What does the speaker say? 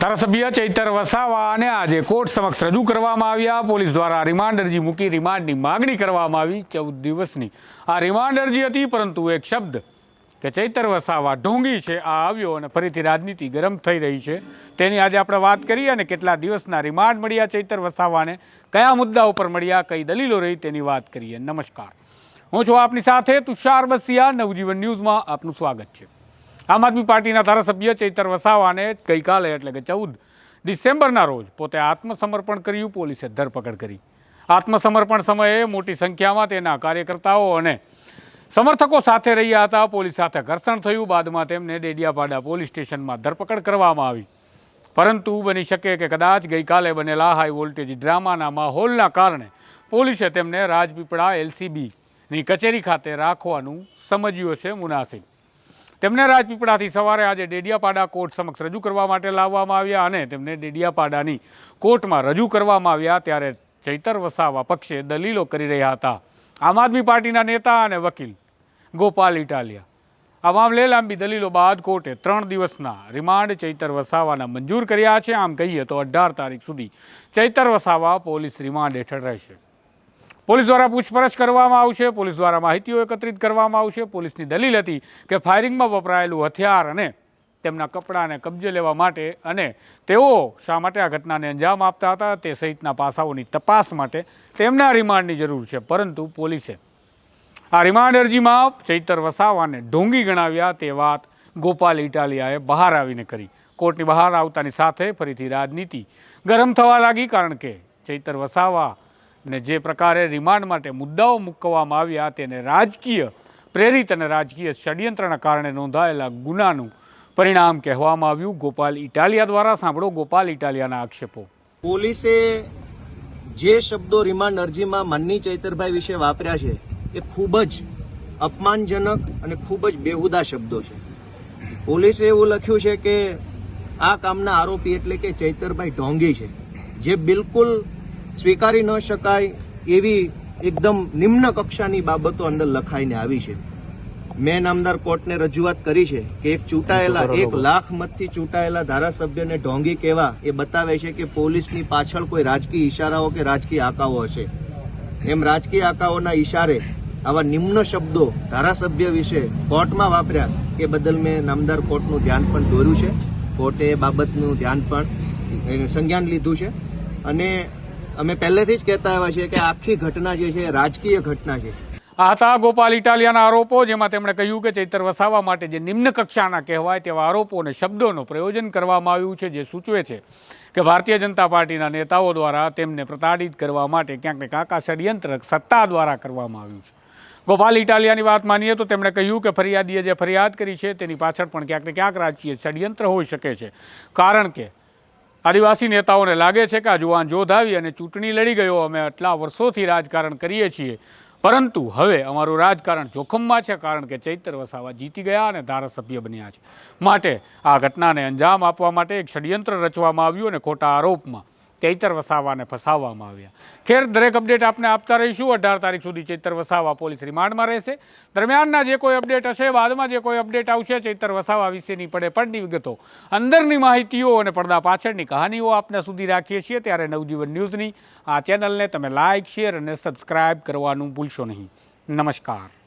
ધારાસભ્ય ચૈતર વસાવાને આજે કોર્ટ સમક્ષ રજૂ કરવામાં આવ્યા. પોલીસ દ્વારા રિમાન્ડ અરજી મૂકી રિમાન્ડની માગણી કરવામાં આવી. ચૌદ દિવસની આ રિમાન્ડ અરજી હતી, પરંતુ એક શબ્દ કે ચૈતર વસાવા ઢોંગી છે, આ આવ્યો અને ફરીથી રાજનીતિ ગરમ થઈ રહી છે. તેની આજે આપણે વાત કરીએ અને કેટલા દિવસના રિમાન્ડ મળ્યા ચૈતર વસાવાને, કયા મુદ્દા ઉપર મળ્યા, કઈ દલીલો રહી તેની વાત કરીએ. નમસ્કાર. હું છું આપની સાથે તુષાર બસિયા. નવજીવન ન્યૂઝમાં આપનું સ્વાગત છે. આમ આદમી પાર્ટીના ધારાસભ્ય ચૈતર વસાવાને ગઈકાલે એટલે કે ચૌદ ડિસેમ્બરના રોજ પોતે આત્મસમર્પણ કર્યું, પોલીસે ધરપકડ કરી. આત્મસમર્પણ સમયે મોટી સંખ્યામાં તેના કાર્યકર્તાઓ અને સમર્થકો સાથે રહ્યા હતા. પોલીસ સાથે ઘર્ષણ થયું. બાદમાં તેમને ડેડિયાપાડા પોલીસ સ્ટેશનમાં ધરપકડ કરવામાં આવી. પરંતુ બની શકે કે કદાચ ગઈકાલે બનેલા હાઈ વોલ્ટેજ ડ્રામાના માહોલના કારણે પોલીસે તેમને રાજપીપળા એલસીબીની કચેરી ખાતે રાખવાનું સમજ્યું છે મુનાસિબ. તેમને રાજપીપળાથી સવારે આજે ડેડિયાપાડા કોર્ટ સમક્ષ રજૂ કરવા માટે લાવવામાં આવ્યા અને તેમને ડેડિયાપાડાની કોર્ટમાં રજૂ કરવામાં આવ્યા ત્યારે ચૈતર વસાવા પક્ષે દલીલો કરી રહ્યા હતા. આમ આદમી પાર્ટીના નેતા અને વકીલ ગોપાલ ઇટાલિયા. આ મામલે લાંબી દલીલો બાદ કોર્ટે ત્રણ દિવસના રિમાન્ડ ચૈતર વસાવાના મંજૂર કર્યા છે. આમ કહીએ તો અઢાર તારીખ સુધી ચૈતર વસાવા પોલીસ રિમાન્ડ હેઠળ રહેશે. પોલીસ દ્વારા પૂછપરછ કરવામાં આવશે, પોલીસ દ્વારા માહિતીઓ એકત્રિત કરવામાં આવશે. પોલીસની દલીલ હતી કે ફાયરિંગમાં વપરાયેલું હથિયાર અને તેમના કપડાને કબજે લેવા માટે અને તેઓ શા માટે આ ઘટનાને અંજામ આપતા હતા તે સહિતના પાસાઓની તપાસ માટે તેમના રિમાન્ડની જરૂર છે. પરંતુ પોલીસે આ રિમાન્ડ અરજીમાં ચૈતર વસાવાને ઢોંગી ગણાવ્યા તે વાત ગોપાલ ઇટાલિયાએ બહાર આવીને કરી. કોર્ટની બહાર આવતાની સાથે ફરીથી રાજનીતિ ગરમ થવા લાગી કારણ કે ચૈતર વસાવા ને જે પ્રકારે રિમાન્ડ માટે મુદ્દાઓ મૂકવામાં આવ્યા તેને રાજકીય, પ્રેરિત અને રાજકીય ષડયંત્રના કારણે નોંધાયેલા ગુનાનું પરિણામ કહેવામાં આવ્યું. ગોપાલ ઇટાલિયા દ્વારા સાંભળો ગોપાલ ઇટાલિયાના આક્ષેપો. પોલીસે જે શબ્દો રિમાન્ડ અરજીમાં મન્ની ચૈતરભાઈ વિશે વાપર્યા છે, એ ખૂબ જ અપમાનજનક અને ખૂબ જ બેહુદા શબ્દો છે. પોલીસે એવું લખ્યું છે કે આ કામના આરોપી એટલે કે ચૈતરભાઈ ઢોંગી છે, જે બિલકુલ સ્વીકારી ન શકાય એવી એકદમ નિમ્ન કક્ષાની બાબતો અંદર લખાઈને આવી છે. મેં નામદાર કોર્ટને રજૂઆત કરી છે કે એક ચૂંટાયેલા એક લાખ મતથી ચૂંટાયેલા ધારાસભ્યને ઢોંગી કહેવા એ બતાવે છે કે પોલીસની પાછળ કોઈ રાજકીય ઇશારાઓ કે રાજકીય આકાઓ હશે. એમ રાજકીય આકાઓના ઇશારે આવા નિમ્ન શબ્દો ધારાસભ્ય વિશે કોર્ટમાં વાપર્યા એ બદલ મેં નામદાર કોર્ટનું ધ્યાન પણ દોર્યું છે. કોર્ટે એ બાબતનું ધ્યાન પણ સંજ્ઞાન લીધું છે. અને અમે પહેલેથી જ કહેતા આવ્યા છીએ કે આખી ઘટના જે છે, રાજકીય ઘટના છે. આ હતા ગોપાલ ઇટાલિયાના આરોપો, જેમાં તેમણે કહ્યું કે ચૈતર વસાવા માટે જે નિમ્ન કક્ષાના કહેવાય તેવા આરોપો અને શબ્દોનું પ્રયોજન કરવામાં આવ્યું છે, જે સૂચવે છે કે ભારતીય જનતા પાર્ટીના નેતાઓ દ્વારા તેમને પ્રતાડિત કરવા માટે ક્યાંક આ ષડયંત્ર સત્તા દ્વારા કરવામાં આવ્યું છે. ગોપાલ ઇટાલિયાની વાત માનીએ તો તેમણે કહ્યું કે ફરિયાદીએ જે ફરિયાદ કરી છે, તેની પાછળ પણ ક્યાંક ક્યાંક રાજકીય ષડયંત્ર હોઈ શકે છે. કારણ કે આદિવાસી નેતાઓને લાગે છે કે આ જુવાન જોધાવી અને ચૂંટણી લડી ગયો અમે આટલા વર્ષોથી રાજકારણ કરીએ છીએ. પરંતુ હવે અમારું રાજકારણ જોખમમાં છે કારણ કે ચૈતર વસાવા જીતી ગયા અને ધારાસભ્ય બન્યા છે. માટે આ ઘટનાને અંજામ આપવા માટે એક ષડયંત્ર રચવામાં આવ્યું અને ખોટા આરોપમાં ચૈતર વસાવાને ફસાવવામાં આવ્યા. ખેર દરેક અપડેટ આપને આપતા રહીશું. અઢાર તારીખ સુધી ચૈતર વસાવા પોલીસ રિમાન્ડમાં રહેશે. દરમિયાનના જે કોઈ અપડેટ હશે, બાદમાં જે કોઈ અપડેટ આવશે, ચૈતર વસાવા વિશેની પડે પડની વિગતો, અંદરની માહિતીઓ અને પડદા પાછળની કહાનીઓ આપને સુધી રાખીએ છીએ. ત્યારે નવજીવન ન્યૂઝની આ ચેનલને તમે લાઇક, શેર અને સબસ્ક્રાઇબ કરવાનું ભૂલશો નહીં. નમસ્કાર.